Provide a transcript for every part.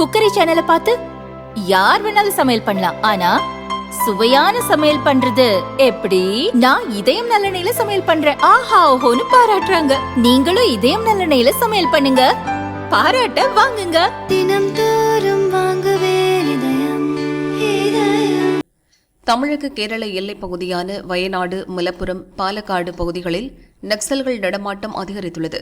Cookery சேனலை பார்த்து யார் வேணாலும் சமையல் பண்ணலாம். ஆனா சுவையான சமையல் பண்றது எப்படி? நான் இதயம் நல்லெண்ணெயில சமையல் பண்றேன். ஆஹா ஓஹோன்னு பாராட்டுறாங்க. நீங்களும் இதயம் நல்லெண்ணெயில சமையல் பண்ணுங்க. பாராட்ட வாங்குங்க. தினம் தோறும் வாங்குவே தமிழக கேரள எல்லைப் பகுதியான வயநாடு மலப்புரம் பாலக்காடு பகுதிகளில் நக்சல்கள் நடமாட்டம் அதிகரித்துள்ளது.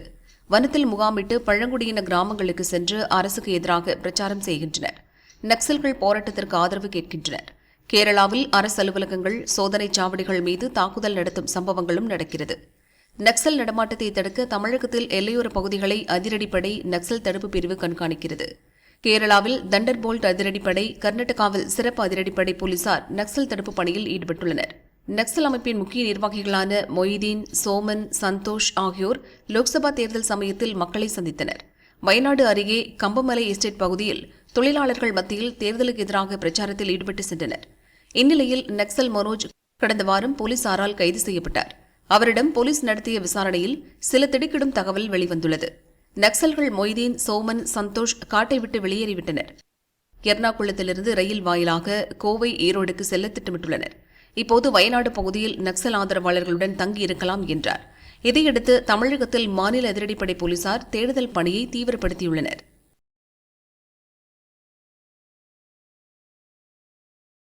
வனத்தில் முகாமிட்டு பழங்குடியின கிராமங்களுக்கு சென்று அரசுக்கு எதிராக பிரச்சாரம் செய்கின்றனர். நக்சல்கள் போராட்டத்திற்கு ஆதரவு கேட்கின்றனர். கேரளாவில் அரசு அலுவலகங்கள் சோதனை சாவடிகள் மீது தாக்குதல் நடத்தும் சம்பவங்களும் நடக்கிறது. நக்சல் நடமாட்டத்தை தடுக்க தமிழகத்தில் எல்லையோர பகுதிகளை அதிரடிப்படை நக்சல் தடுப்பு பிரிவு கண்காணிக்கிறது. கேரளாவில் தண்டர் போல்ட் அதிரடிப்படை கர்நாடகாவில் சிறப்பு அதிரடிப்படை போலீசார் நக்சல் தடுப்பு பணியில் ஈடுபட்டுள்ளனர். நக்சல் அமைப்பின் முக்கிய நிர்வாகிகளான மொய்தீன் சோமன் சந்தோஷ் ஆகியோர் லோக்சபா தேர்தல் சமயத்தில் மக்களை சந்தித்தனர். வயநாடு அருகே கம்பமலை எஸ்டேட் பகுதியில் தொழிலாளர்கள் மத்தியில் தேர்தலுக்கு எதிராக பிரச்சாரத்தில் ஈடுபட்டு சென்றனர். இந்நிலையில் நக்சல் மனோஜ் கடந்த வாரம் போலீசாரால் கைது செய்யப்பட்டார். அவரிடம் போலீஸ் நடத்திய விசாரணையில் சில திடுக்கிடும் தகவல் வெளிவந்துள்ளது. நக்சல்கள் மொய்தீன் சோமன் சந்தோஷ் காட்டை விட்டு வெளியேறிவிட்டனர். எர்ணாகுளத்திலிருந்து ரயில் வாயிலாக கோவை ஈரோடுக்கு செல்ல திட்டமிட்டுள்ளனர். இப்போது வயநாடு பகுதியில் நக்சல் ஆதரவாளர்களுடன் தங்கியிருக்கலாம் என்றார். இதையடுத்து தமிழகத்தில் மாநில அதிரடிப்படை போலீசார் தேடுதல் பணியை தீவிரப்படுத்தியுள்ளனர்.